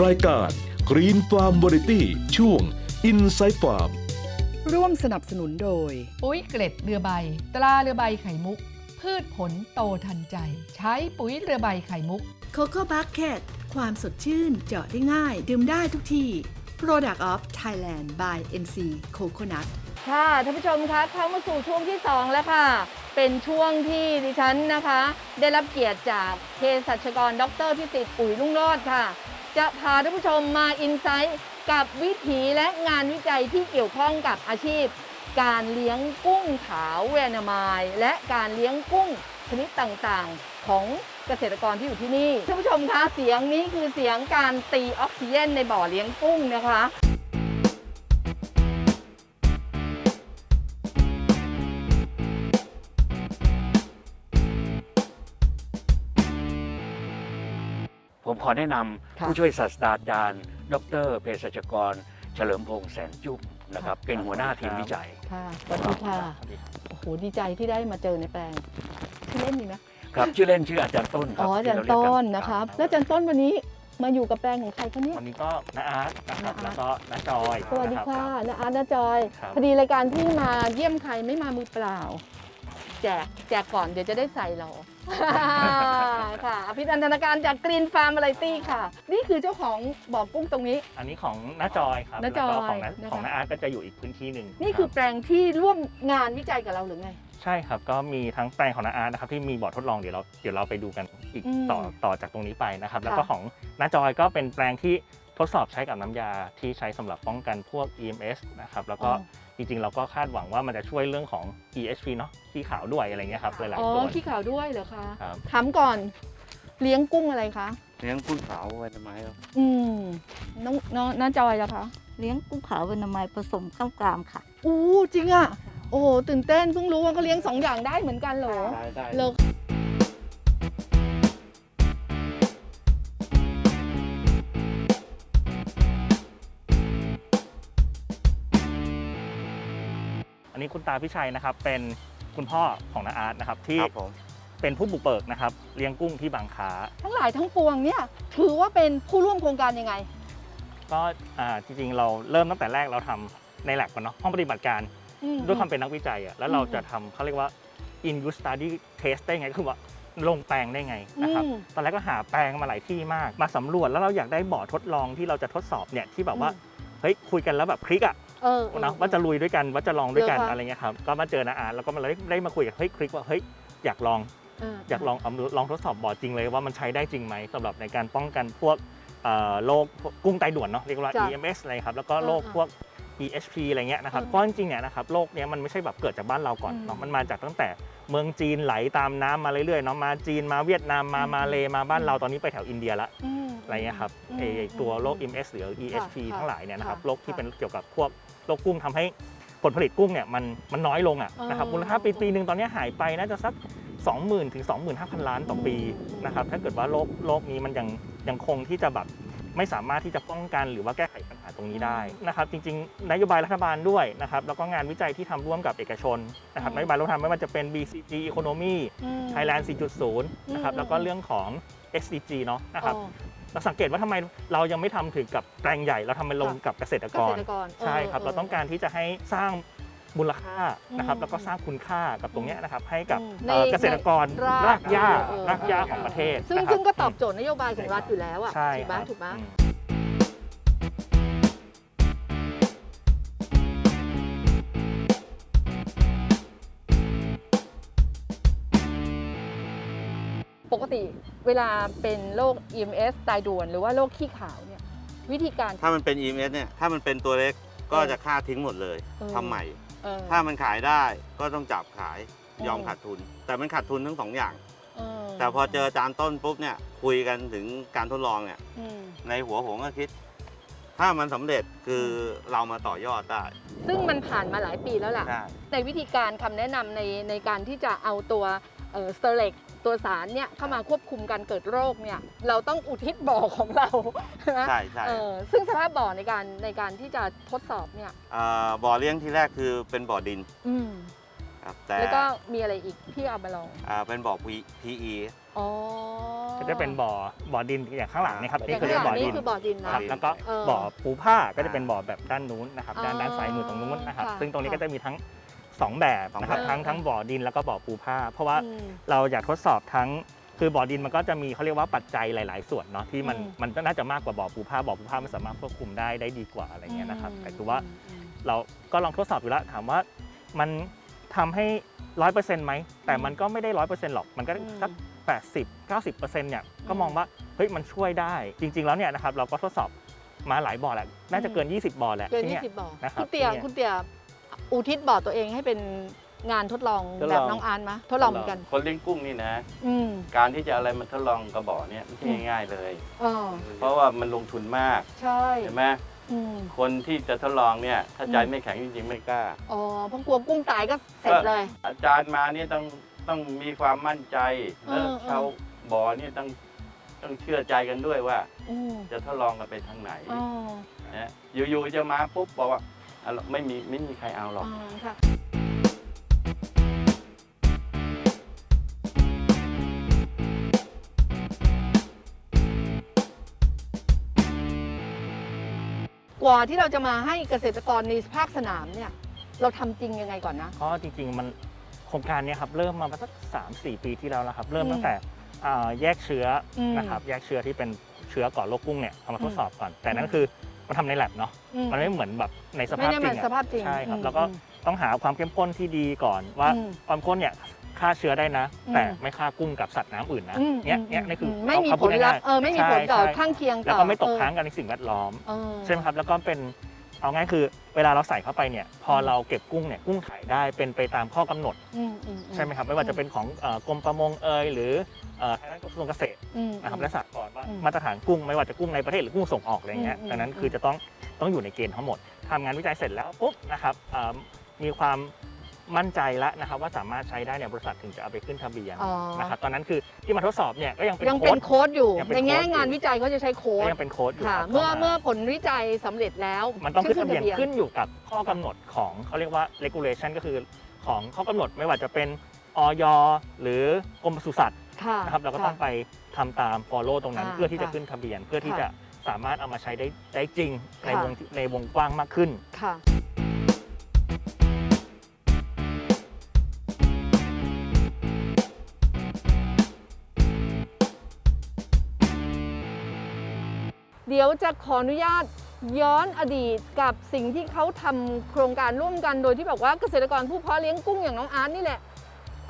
รายการ Green Farm Variety ช่วง Inside Farm ร่วมสนับสนุนโดย ปุ๋ยเกล็ดเรือใบ ตราเรือใบไข่มุก พืชผลโตทันใจ ใช้ปุ๋ยเรือใบไข่มุก Coco Bucket ความสดชื่นเจาะได้ง่าย ดื่มได้ทุกที่ Product of Thailand by NC Coconut ค่ะท่านผู้ชมคะเข้ามาสู่ช่วงที่ 2 แล้วค่ะ เป็นช่วงที่ดิฉันนะคะ ได้รับเกียรติจากเภสัชกรดรพิสิทธิ์ปุ๋ยรุ่งโรจน์ค่ะ จะพาท่านผู้ชมมาอินไซต์กับวิถีและงานวิจัยที่เกี่ยวข้องกับอาชีพ การเลี้ยงกุ้งขาวเวนามาย และการเลี้ยงกุ้งชนิดต่างๆ ของเกษตรกรที่อยู่ที่นี่ท่านผู้ชมคะเสียงนี้คือเสียงการตีออกซิเจนในบ่อเลี้ยงกุ้งนะคะ ขอแนะนค่ะำผู้ช่วยศาสตราจารย์ ดรเภสัชกร เฉลิมพงษ์แสนจุ๊บนะครับ เป็นหัวหน้าทีมวิจัยค่ะสวัสดีค่ะ โอ้โห ดีใจที่ได้มาเจอในแปลงชื่อเล่นมีไหมครับ ชื่อเล่นชื่ออาจารย์ต้นคอ๋รัออาจารย์ต้นนะคะแล้วอาจารย์ต้นวันนี้มาอยู่กับแปลงของใครคะเนี่ย วันนี้ก็น้าอาร์ตนะครับน้าอาร์ต แล้วก็น้าจอยสวัสดีนรับค่ะน้าอาร์ตน้าจอย ครับ พอดีรายการที่มาเยี่ยมใครไม่มามือเปล่า แจกแจกก่อนเดี๋ยวจะได้ใส่เรา ค่ะอภินันทนาการจากกรีนฟาร์มอะไรตี้ค่ะ นี่คือเจ้าของบ่อกุ้งตรงนี้ อันนี้ของน้าจอยครับน้าจอยแล้วก็ของน้านะคะ ของน้าอาร์ตก็จะอยู่อีกพื้นที่หนึ่งนี่คือรับแปลงที่ร่วมงานวิจัยกับเราหรือไง ใช่ครับก็มีทั้งแปลงของน้าอาร์ตนะครับที่มีบ่อทดลองเดี๋ยวเราเดี๋ยวเราไปดูกันอีกอืมต่อต่อจากตรงนี้ไปนะครับ แล้วค่ะก็ของน้าจอยก็เป็นแปลงที่ทดสอบใช้กับน้ำยาที่ใช้สำหรับป้องกันพวก EMS นะครับแล้วก็จ ริง ๆ เราก็คาดหวังว่ามันจะช่วยเรื่องของ EHP เนาะขี้ขาวด้วยอะไรเงี้ยครับหลายอ๋อๆส่วนขี้ขาวด้วยเหรอคะครับถามก่อน เลี้ยงกุ้งอะไรคะเลี้ยงกุ้งขาวไว้ทำไมครับอืมน้องน้องน้าจอยล่ะคะเลี้ยงกุ้งขาวเป็นนามัยผสมข้าวกลามค่ะ อู้จริงอะโอ้โหตื่นเต้นเพิ่งรู้ว่าเขาเลี้ยงสองอย่างได้เหมือนกันเหรอได้ได้ เหรอ นี้คุณตาพิชัยนะครับ เป็นคุณพ่อของน้าอาร์ตนะครับที่ครับผม เป็นผู้บุกเบิกนะครับเลี้ยงกุ้งที่บางขาทั้งหลายทั้งปวงเนี่ยถือว่าเป็นผู้ร่วมโครงการยังไง ก็อ่าจริงๆ เราเริ่มตั้งแต่แรกเราทำในแลบกันเนาะห้องปฏิบัติการ อืม ด้วยความเป็นนักวิจัยอะแล้วเราอืมจะทำเขาเรียกว่า in use study test ได้ไงก็คือว่าลงแปลงได้ไงนะครับอืมตอนแรกก็หาแปลงมาหลายที่มากมาสำรวจแล้วเราอยากได้บ่อทดลองที่เราจะทดสอบเนี่ยที่แบบว่าอืม เฮ้ยคุยกันแล้วแบบคลิกอะ เออเออนะว่าจะลุยด้วยกันว่าจะลองด้วยกันเหรอคะอะไรเงี้ยครับก็มาเจอนาอาร์ตแล้วก็มาได้ได้มาคุยกับเฮ้ยคลิกว่าเฮ้ยอยากลองเอยากลองเอาลองทดสอบบ่อจริงเลยว่ามันใช้ได้จริงไหมสำหรับในการป้องกันพวกเอ่อโรคพวกกุ้งไตด่วนเนาะเรียกว่า จ้ะ EMS อะไรครับแล้วก็โรคอ่าพวก EHP อะไรเงี้ยนะครับอ่าเพราะจริงๆเนี่ยนะครับโรคเนี้ยมันไม่ใช่แบบเกิดจากบ้านเราก่อนอืมเนาะมันมาจากตั้งแต่เมืองจีนไหลตามน้ำมาเรื่อยๆเนาะมาจีนมาเวียดนามมาอืม มาเลมาบ้านเราตอนนี้ไปแถวอินเดียละม อะไรเงี้ยครับอืมไอไอ้ตัวโรค EMS หรือ EHP ค่ะทั้งหลายเนี่ยนะครับค่ะโรคที่ค่ะเป็นเกี่ยวกับพวกโรคกุ้งทำให้ผลผลิตกุ้งเนี่ยมันมันน้อยลงอะนะครับอ๋อมูลค่าปีปีหนึ่งตอนนี้หายไปน่าจะสัก 20,000ถึง25,000 ล้านต่อปีอืมนะครับถ้าเกิดว่าโรคโรคนี้มันยังยังคงที่จะแบบไม่สามารถที่จะป้องกันหรือว่าแก้ไขปัญหาตรงนี้ได้นะครับ จริงๆ นโยบายรัฐบาลด้วยนะครับแล้วก็งานวิจัยที่ทำร่วมกับเอกชนนะครับนโยบายรัฐบาลไม่ว่าจะเป็น BCG Economy อืม Thailand 4.0 นะครับอืมแล้วก็เรื่องของ SDG เนาะนะครับอ๋อ เราสังเกตว่าทำไมเรายังไม่ทำถึงกับแปลงใหญ่ เราทำมันลงกับเกษตรเกกษร ตรกรใช่ครับ เราต้องการที่จะให้สร้างมูลค่านะครับ อืมแล้วก็สร้างคุณค่ากับตรงเนี้ยนะครับ ให้กับอืมเอ่อในเกษตรกรรากรากหญ้าเออ รากหญ้าของประเทศซึ่งนะครับซึ่งก็ตอบโจทย์นโยบายของรัฐอยู่แล้วอะใช่ถูกไหมครับถูกไหม อื กติเวลาเป็นโรค EMS ตายด่วนหรือว่าโรคขี้ขาวเนี่ยวิธีการ ถ้ามันเป็น EMS เนี่ย ถ้ามันเป็นตัวเล็กก็เออจะฆ่าทิ้งหมดเลยเออ ทำใหม่ เออ ถ้ามันขายได้ก็ต้องจับขายเออ ยอมขาดทุน แต่มันขาดทุนทั้งสองอย่าง เออแต่พอเจออาจารย์ต้นปุ๊บเนี่ยคุยกันถึงการทดลองเนี่ยอืมในหัวผมก็คิด ถ้ามันสำเร็จคือเรามาต่อยอดได้ซึ่งมันผ่านมาหลายปีแล้วล่ะ ใช่ ในวิธีการคำแนะนำในในการที่จะเอาตัว สเตอร์เล็กตัวสารเนี่ยเข้ามาควบคุมการเกิดโรคเนี่ยเราต้องอุทิศบ่อของเรานะใช่ใช่เออซึ่งสภาพบ่อในการในการที่จะทดสอบเนี่ยอ่าบ่อเลี้ยงที่แรกคือเป็นบ่อดินอืมครับแต่แล้วก็มีอะไรอีกที่เอามาลองอ่าเป็นบ่อ P- PE อ๋อก็จะเป็นบ่อบ่อดินอย่างข้างหลังนี่ครับอนี่ย่างคือข้างหบ่ลัองดินี่นคือบ่อดินคนะรับดินแล้วก็เออบ่อปูผ้าก็จะเป็นบ่อแบบด้านนู้นนะครับอ๋อด้านด้านซ้ายมือตรงนู้นนะครับค่ะซึ่งตรงนี้ค่ะก็จะมีทั้ง สองแบบนะครับสองแบบทั้งทั้งบ่อดินแล้วก็บ่อปูผ้า เพราะว่าอืม เราอยากทดสอบทั้งคือบ่อดินมันก็จะมีเขาเรียกว่าปัจจัยหลาย ๆ ส่วนเนาะที่มันอืม มันน่าจะมากกว่าบ่อปูผ้าบ่อปูผ้ามันสามารถควบคุมได้ได้ดีกว่าอะไรเงี้ยนะครับแต่คือว่าอืมเราก็ลองทดสอบอยู่แล้วถามว่ามันทำให้ร้อยเปอร์เซ็นต์ไหมแต่มันก็ไม่ได้ร้อยเปอร์เซ็นต์หรอก มันก็อืมสักแปดสิบเก้าสิบเปอร์เซ็นต์เนี่ยก็อืมมองว่าเฮ้ยมันช่วยได้ จริง ๆ แล้วเนี่ยนะครับเราก็ทดสอบมาหลายบ่อแหละน่าจะเกิน 20บ่อแหละเกินที่ยี่เนี่ย สิบบ่อนะครับคุณเตี่ยที่เนี่ย คุณเตี่ย อุทิศบ่อตัวเองให้เป็นงานทดลองทดแบลบองน้องอาร์ตมะทดลองเหมือนกัน คนเลี้ยงกุ้งนี่นะ อืมการที่จะอะไรมาทดลองกระบอกเนี่ยไม่ใช่อืมง่ายๆเลยอ๋อเพราะว่ามันลงทุนมากใช่เห็นไหมอืม คนที่จะทดลองเนี่ยถ้าใจอืม ไม่แข็งจริงๆไม่กล้า อ๋อเพราะกลัวกุ้งตายก็เสร็จเลย อาจารย์มาเนี่ยต้องต้องมีความมั่นใจเอแล้วอชาวบ่อเนี่ยต้องต้องเชื่อใจกันด้วยว่า อืมจะทดลองกันไปทางไหนอ๋อนะอยู่ๆจะมาปุ๊บบอกว่า อะไม่มีไม่มีใครเอาหรอ๋อกอค่ะกว่าที่เราจะมาให้เกษตรกรในภาคสนามเนี่ย เราทำจริงยังไงก่อนนะ เพราะจริงๆมันโครงการเนี้ครับเริ่มมาสักสามสี่ปีที่แล้วแล้วครับ เริ่มอืมตั้งแต่อ่าแยกเชื้ออมนะครับแยกเชื้อที่เป็นเชื้อก่อโรคกุ้งเนี่ยเอามาทดอืมสอบก่อน แต่นั่นคือ มันทำในแลบเนาะอืมันไม่เหมือนแบบในสภาพไม่ได้จริเหมืงอนอะสภาพจริงใช่ครับ อืมแล้วก็อืม ต้องหาความเข้มข้นที่ดีก่อนว่าอืมความข้นเนี่ยฆ่าเชื้อได้นะ อืม แต่ไม่ฆ่ากุ้งกับสัตว์น้ำอื่นนะอืมเนี่ยอืมเนี่ยนี่คือไม่มีเขาผพูดลลัพง่ายธ์ๆ เออไม่มีผลต่อใช่ข้างเคียงต่อแล้วก็ไม่ตกเออค้างกันในสิ่งแวดล้อม เออ ใช่ไหมครับ แล้วก็เป็น เอาง่ายคือเวลาเราใส่เข้าไปเนี่ยพอเราเก็บกุ้งเนี่ยกุ้งขายได้เป็นไปตามข้อกำหนดอืมอือืใช่ไหมครับไม่ว่าจะเป็นของเอ่อกรมประมงเอยหรือเอ่อทางด้านกระทรวงเกษตรอืม นะครับและสหกรณ์ว่าอืมมาตรฐานกุ้งไม่ว่าจะกุ้งในประเทศหรือกุ้งส่งออกอะไรเงี้ยอืมดังนั้นอืมคือจะต้องต้องอยู่ในเกณฑ์ทั้งหมดทำงานวิจัยเสร็จแล้วปุ๊บนะครับเอ่อมีความ มั่นใจแล้วนะครับว่าสามารถใช้ได้เนี่ยบริษัทถึงจะเอาไปขึ้นทะเบียนอ๋อ นะครับตอนนั้นคือที่มาทดสอบเนี่ยก็ยังเป็นยังโค้เป็ดนโค้ดอยู่ ยังเป็นในแง่โค้ดอยู่ งานวิจัยเขาจะใช้โค้ก็ดยังเป็นโค้ดอยู่ค่ะ ครับเมื่อข้าาเมื่อผลวิจัยสำเร็จแล้วมันต้องขึ้นทะเบียนชื่ขึ้นอยู่กับข้อกำหนดของเขาเรียกว่า regulation ก็คือของข้อกำหนดไม่ว่าจะเป็นออยหรือกรมปศุสัตว์ค่ะ นะครับเราก็ต้องค่ะไปทำตาม follow ตรงนั้นค่ะเพื่อที่จะค่ะขึ้นทะเบียน เพื่อที่ค่ะจะสามารถเอามาใช้ได้ได้จริงในค่ะ วงที่ในวงกว้างมากขึ้น ค่ะ เดี๋ยวจะขออนุญาตย้อนอดีตกับสิ่งที่เขาทำโครงการร่วมกันโดยที่บอกว่าเกษตรกรผู้เพาะเลี้ยงกุ้งอย่างน้องอาร์ตนี่แหละ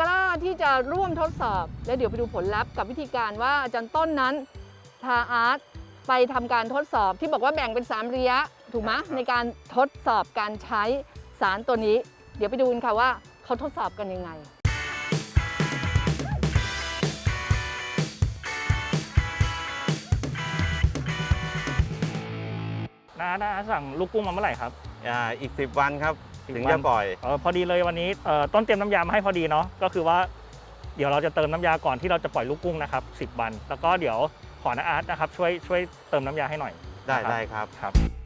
กล้าที่จะร่วมทดสอบ แล้วเดี๋ยวไปดูผลลัพธ์กับวิธีการว่าอาจารย์ต้นนั้นพาอาร์ตไปทำการทดสอบที่บอกว่าแบ่งเป็น 3 ระยะ ถูกไหมในการทดสอบการใช้สารตัวนี้ เดี๋ยวไปดูกันค่ะว่าเขาทดสอบกันยังไง นะนะสั่งลูกกุ้งมาเมื่อไหร่ครับอ่าอีก 10 วันครับ10ถึงวันจะปล่อย เออพอดีเลยวันนี้เอ่อต้นเตรียมน้ำยามาให้พอดีเนาะก็คือว่าเดี๋ยวเราจะเติมน้ำยาก่อนที่เราจะปล่อยลูกกุ้งนะครับ10 วัน แล้วก็เดี๋ยวขอนะอาร์ตนะครับช่วยช่วยเติมน้ำยาให้หน่อยได้นะครับ ได้ครับ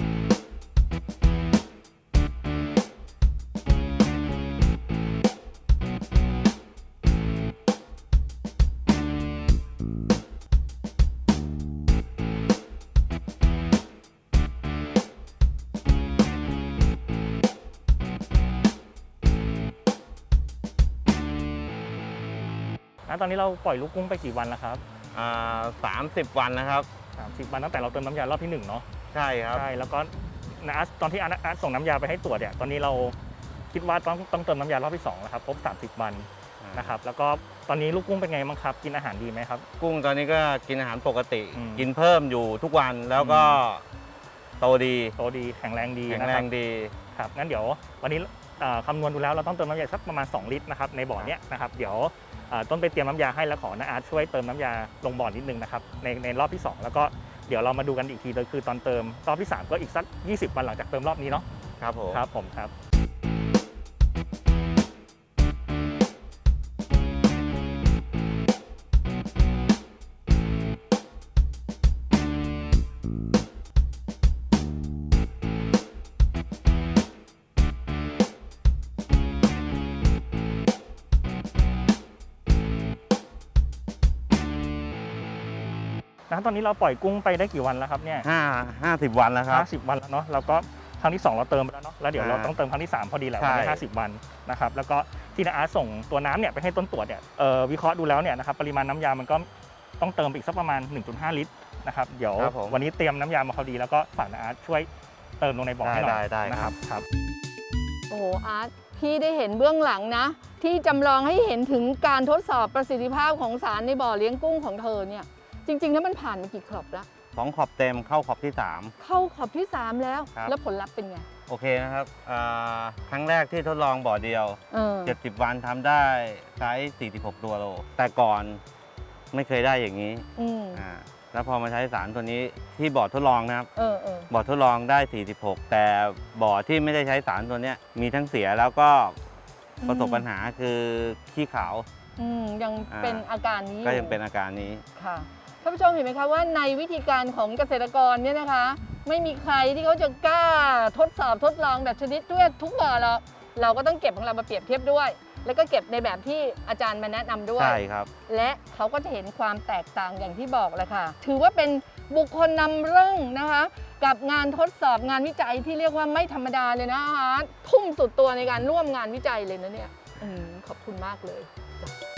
ครับนะตอนนี้เราปล่อยลูกกุ้งไปกี่วันแล้วครับอ่าสามสิบวันนะครับ30วันตั้งแต่เราเติมน้ำยารอบที่หนึ่งเนาะใช่ครับใช่แล้วก็นะอาร์ตตอนที่อาร์ตอาร์ตส่งน้ำยาไปให้ตรวจเนี่ยตอนนี้เราคิดว่าต้องต้องเติมน้ำยารอบที่สองแล้วครับครบ30วันนะครับแล้วก็ตอนนี้ลูกกุ้งเป็นไงบ้างครับ กินอาหารดีไหมครับ กุ้งตอนนี้ก็กินอาหารปกติอืมกินเพิ่มอยู่ทุกวันแล้วก็โตดี โตดีแข็งแรงดีแข็งนะแรครับงดีครับงั้นเดี๋ยว วันนี้เอ่อ คำนวณดูแล้วเราต้องเติมน้ำยาสักประมาณ 2 ลิตรนะครับในบ่อเนี้ยนะครับเดี๋ยวเอ่อต้นไปเตรียมน้ำยาให้แล้วขอนะอาร์ตช่วยเติมน้ำยาลงบ่อนิดนึงนะครับในในรอบที่ 2 แล้วก็เดี๋ยวเรามาดูกันอีกทีเลยคือตอนเติมรอบที่ 3 ก็อีกสัก 20 วันหลังจากเติมรอบนี้เนาะครับผมครับผมครับ นะตอนนี้เราปล่อยกุ้งไปได้กี่วันแล้วครับเนี่ยห้าห้าสิบวันแล้วครับห้าสิบวันแล้วเนาะเราก็ครั้งที่ 2 เราเติมไปแล้วเนาะแล้วเดี๋ยวเราอ่าต้องเติมครั้งที่ 3 พอดีแหละใช่วันที่ห้าสิบวันนะครับแล้วก็ที่นาอาร์ตส่งตัวน้ำเนี่ยไปให้ต้นตรวจเนี่ยเอ่อวิเคราะห์ดูแล้วเนี่ยนะครับปริมาณน้ำยามันก็ต้องเติมไปอีกสักประมาณ 1.5 ลิตรนะครับเดี๋ยวครับผม วันนี้เตรียมน้ำยามาพอดีแล้วก็ฝากนาอาร์ตช่วยเติมลงในบ่อให้หน่อยได้ได้ได้นะคครัรับ บครับ โอ้โหอาร์ตพี่ได้เห็นเบื้องหลังนะ ที่จำลองให้เห็นถึงการทดสอบประสิทธิภาพของสารในบ่อเลี้ยงกุ้งของเธอเนี่ย จริง ๆ แล้วมันผ่านมากี่ขอบแล้วสองขอบเต็มเข้าขอบที่สามเข้าขอบที่ 3 แล้ว ครับ แล้วผลลัพธ์เป็นไงโอเคนะครับอ่าครั้งแรกที่ทดลองบ่อเดียว เออ70 วันทำได้ไซส์46 ตัวโล แต่ก่อนไม่เคยได้อย่างนี้อืมอ่าแล้วพอมาใช้สารตัวนี้ที่บ่อทดลองนะครับ เออเออบ่อทดลองได้ 46 แต่บ่อที่ไม่ได้ใช้สารตัวเนี้ยมีทั้งเสียแล้วก็ประสบปัญหาคือขี้ขาว อืมยังอ่าเป็นอาการนี้ก็อยังเป็นอาการนี้ ค่ะ ท่านผู้ชมเห็นไหมคะว่าในวิธีการของเกษตรกรเนี่ยนะคะ ไม่มีใครที่เขาจะกล้าทดสอบทดลองแบบชนิดด้วยทุกบ่อหรอกเราก็ต้องเก็บของเรามาเปรียบเทียบด้วย แล้วก็เก็บในแบบที่อาจารย์มาแนะนำด้วย ใช่ครับ และเขาก็จะเห็นความแตกต่างอย่างที่บอกแหละค่ะ ถือว่าเป็นบุคคลนำเรื่องนะคะ กับงานทดสอบงานวิจัยที่เรียกว่าไม่ธรรมดาเลยนะอาร์ตทุ่มสุดตัวในการร่วมงานวิจัยเลยนะเนี่ยอืมขอบคุณมากเลยจ้ะ